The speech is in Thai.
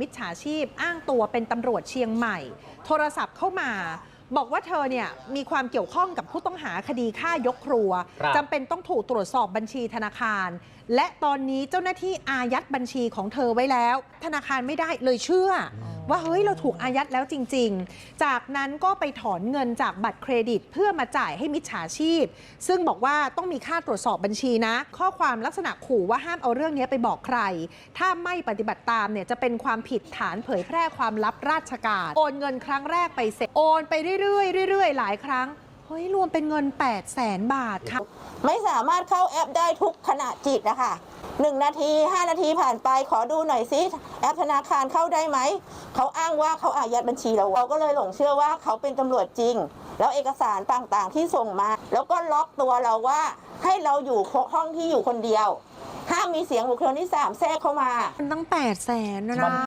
มิจฉาชีพอ้างตัวเป็นตำรวจเชียงใหม่ โทรศัพท์เข้ามา บอกว่าเธอเนี่ยมีความเกี่ยวข้องกับผู้ต้องหาคดีฆ่ายกครัวครับจำเป็นต้องถูกตรวจสอบบัญชีธนาคาร และตอนนี้เจ้าหน้าที่อายัดบัญชีของเธอไว้แล้ว ธนาคารไม่ได้เลยเชื่ออ ว่าเฮ้ยเราถูกอายัดแล้วจริง ๆ จากนั้นก็ไปถอนเงินจากบัตรเครดิต เพื่อมาจ่ายให้มิจฉาชีพ ซึ่งบอกว่าต้องมีค่าตรวจสอบบัญชีนะ ข้อความลักษณะขู่ว่าห้ามเอาเรื่องนี้ไปบอกใคร ถ้าไม่ปฏิบัติตามเนี่ยจะเป็นความผิดฐานเผยแพร่ความลับราชการ โอนเงินครั้งแรกไปเสร็จโอนไปเรื่อยๆเรื่อยๆ หลายครั้ง ฮ้ย รวมเป็นเงิน 8 0 0แสนบาทค่ะ ไม่สามารถเข้าแอปได้ทุกขณะจิตนะคะหนึ่งนาที 5 นาทีผ่านไปขอดูหน่อยซิแอปธนาคารเข้าได้ไหม เขาอ้างว่าเขาอายัดบัญชีเราเราก็เลยหลงเชื่อว่าเขาเป็นตำรวจจริง แล้วเอกสารต่างๆที่ส่งมา แล้วก็ล็อกตัวเราว่าให้เราอยู่ห้องที่อยู่คนเดียวห้ามมีเสียงบุคคลที่สามแทรกเข้ามา มันตั้ง 8 0 0แสนนะมันนะ